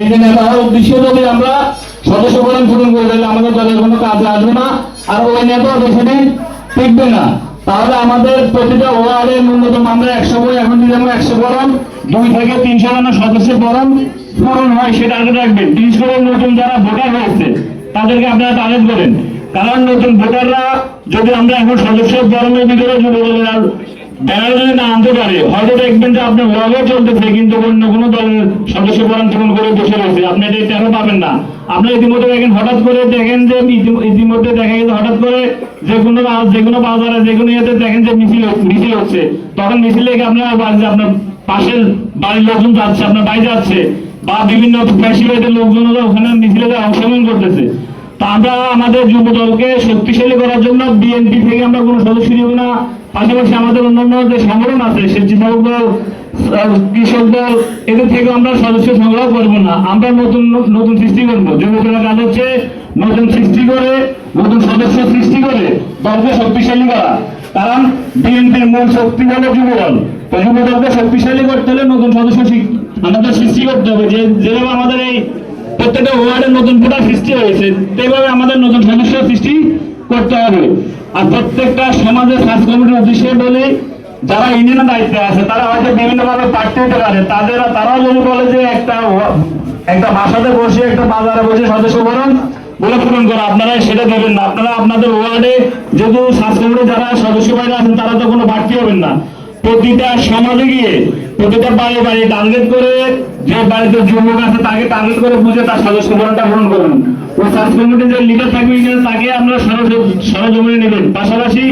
এই নেতা হওয়ার উদ্দেশ্য যদি আমরা, সদস্য পূরণ করে দিলে আমাদের দলের কোনো কাজে আসবে না, আর ওই নেতা টিকবে না। তাহলে আমাদের প্রতিটা ওয়ার্ডে ন্যূনতম আমরা একশো বই এখন যদি আমরা একশো দুই থেকে তিনশো সদস্য পূরণ হয়, সেটা আগে রাখবেন। বিশেষ করে নতুন যারা ভোটার হয়েছে, তাদেরকে আপনারা টার্গেট করেন। কারণ নতুন ভোটাররা যদি আমরা এখন সদস্য বরণের ভিতরে দলের ব্যানার যদি না আনতে পারে, হয়তো দেখবেন যে আপনার লগে চলতেছে, কিন্তু অন্য কোনো দলের সদস্য পূরণ করে বসে রয়েছে। আপনি এটা টেরও পাবেন না। আপনি ইতিমধ্যে দেখেন, হঠাৎ করে দেখেন যে ইতিমধ্যে দেখা গেছে, হঠাৎ করে যে কোনো যে কোনো বাজারে, যে কোনো ইয়েতে দেখেন যে মিছিল মিছিল হচ্ছে। তখন মিছিল আপনার আপনার পাশের বাড়ির লোকজন যাচ্ছে, আপনার বাড়ি যাচ্ছে, বা বিভিন্ন ফ্যাসিবাদের লোকজন ওখানে মিছিলে অংশগ্রহণ করতেছে। তা আমরা আমাদের যুব দলকে শক্তিশালী করার জন্য বিএনপি থেকে আমরা কোনো সদস্য নিব না। পাশাপাশি আমাদের অন্যান্য যে সংগঠন আছে, স্বেচ্ছাসেবক দল কৃষক দল, এদের থেকে আমরা সদস্য সংগ্রহ করব না। আমরা নতুন নতুন সৃষ্টি করব। যুবকেরা কাজ হচ্ছে নতুন সৃষ্টি করে, নতুন সদস্য সৃষ্টি করে, দলকে শক্তিশালী করা। কারণ বিএনপির মূল শক্তি হলো যুব দল তো যুব দলকে শক্তিশালী করতে হলে নতুন সদস্য আমাদের সৃষ্টি করতে হবে। যে যেভাবে আমাদের এই প্রত্যেকটা ওয়ার্ডের নতুন ভোটার সৃষ্টি হয়েছে। সেইভাবে আমাদের নতুন সদস্য সৃষ্টি করতে হবে। আর প্রত্যেকটা সমাজের স্বাস্থ্য কমিটির উদ্দেশ্যে বলি, যারা ইউনিয়নের দায়িত্বে আছে, তারা হয়তো বিভিন্ন ভাবে প্রার্থী হতে পারে। তাদের তারাও যদি বলে যে একটা একটা বাসাতে বসে, একটা বাজারে বসে সদস্য বরণ বলে পূরণ করা। আপনারা সেটা দেবেন না। আপনারা আপনাদের ওয়ার্ডে যেহেতু স্বাস্থ্য কমিটি যারা সদস্য বাইরে আছেন, তারা তো কোনো বাড়তি হবেন না। প্রতিটা সমাজে গিয়ে প্রতিটা বাড়ি বাড়ি টার্গেট করে, যে বাড়িতে যুবক আছে তাকে টার্গেট করে বুঝে তার সদস্য বরণটা গ্রহণ করুন। ও সার্চ কমিটি যে লিডার থাকবে তাকে আপনারা সরজমিনে নেবেন। পাশাপাশি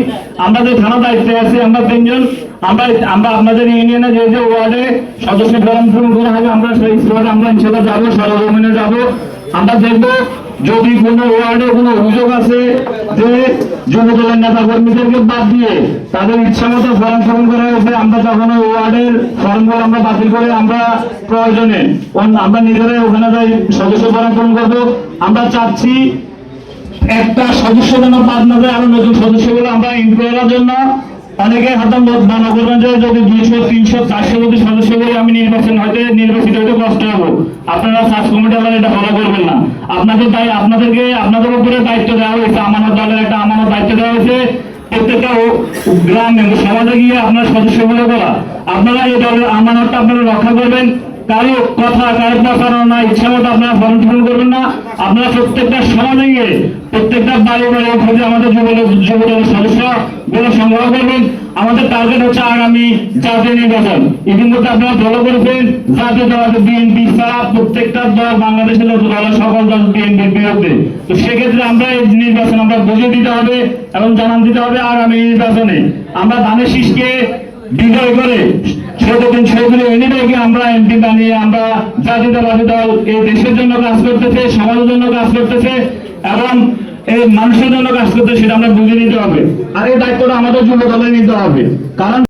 আমরা যে থানা দায়িত্বে আছি, আমরা তিনজন, আমরা আমরা আপনাদের ইউনিয়নে যে যে ওয়ার্ডে সদস্য করা হবে, আমরা সেই আমরা ইনশাল্লাহ যাব, সরজমিনে যাব। আমরা দেখব যদি কোনো ওয়ার্ডে কোনো অভিযোগ আছে যে যুব দলের নেতা কর্মীদেরকে বাদ দিয়ে তাদের ইচ্ছা মতো ফর্ম পূরণ করা হয়েছে আমরা তখন ওই ওয়ার্ডের ফর্মগুলো আমরা বাতিল করে আমরা প্রয়োজনে আমরা নিজেরাই ওখানে যাই সদস্য ফর্ম পূরণ করব। আমরা চাচ্ছি একটা সদস্য যেন বাদ না যায় আরও নতুন সদস্যগুলো আমরা ইনক্লুড জন্য অনেকে হয়তো করবেন যে যদি দুইশো, তিনশো, চারশো যদি সদস্য করে আমি নির্বাচন হয়তো নির্বাচিত হইতে কষ্ট হব আপনারা সার্চ কমিটি আবার এটা ফলো করবেন না। আপনাদের তাই আপনাদেরকে আপনাদের উপরে দায়িত্ব দেওয়া হয়েছে, আমানত দলের একটা আমানত দায়িত্ব দেওয়া হয়েছে। প্রত্যেকটা গ্রামে সমাজে গিয়ে আপনার সদস্য বলে বলা। আপনারা এই দলের আমানতটা আপনারা রক্ষা করবেন। কারও কথা কারও প্রচারণা ইচ্ছা মতো আপনারা ফর্ম করবেন না। আপনারা প্রত্যেকটা সমাজে গিয়ে প্রত্যেকটা বাড়ি বাড়ি খুঁজে আমাদের যুব যুব দলের সদস্যগুলো সংগ্রহ করবেন। আমাদের টার্গেট হচ্ছে আগামী জাতীয় নির্বাচন। ইতিমধ্যে আপনারা ফলো করেছেন। জাতীয় দল বিএনপি ছাড়া প্রত্যেকটা দল বাংলাদেশের দল সকল দল বিএনপির বিরুদ্ধে। তো সেক্ষেত্রে আমরা এই নির্বাচন আমরা বুঝে দিতে হবে এবং জানান দিতে হবে আগামী নির্বাচনে। আমরা ধানের শীষকে বিজয় করে সেদিন চৌধুরী ছোটগুলো এনে রেখে আমরা এমপি বানিয়ে আমরা জাতীয়তাবাদী দল এই দেশের জন্য কাজ করতেছে, সমাজের জন্য কাজ করতেছে এবং এই মানুষের জন্য কাজ করতেছে, সেটা আমরা বুঝে নিতে হবে। আর এই দায়িত্বটা আমাদের যুব দলে নিতে হবে। কারণ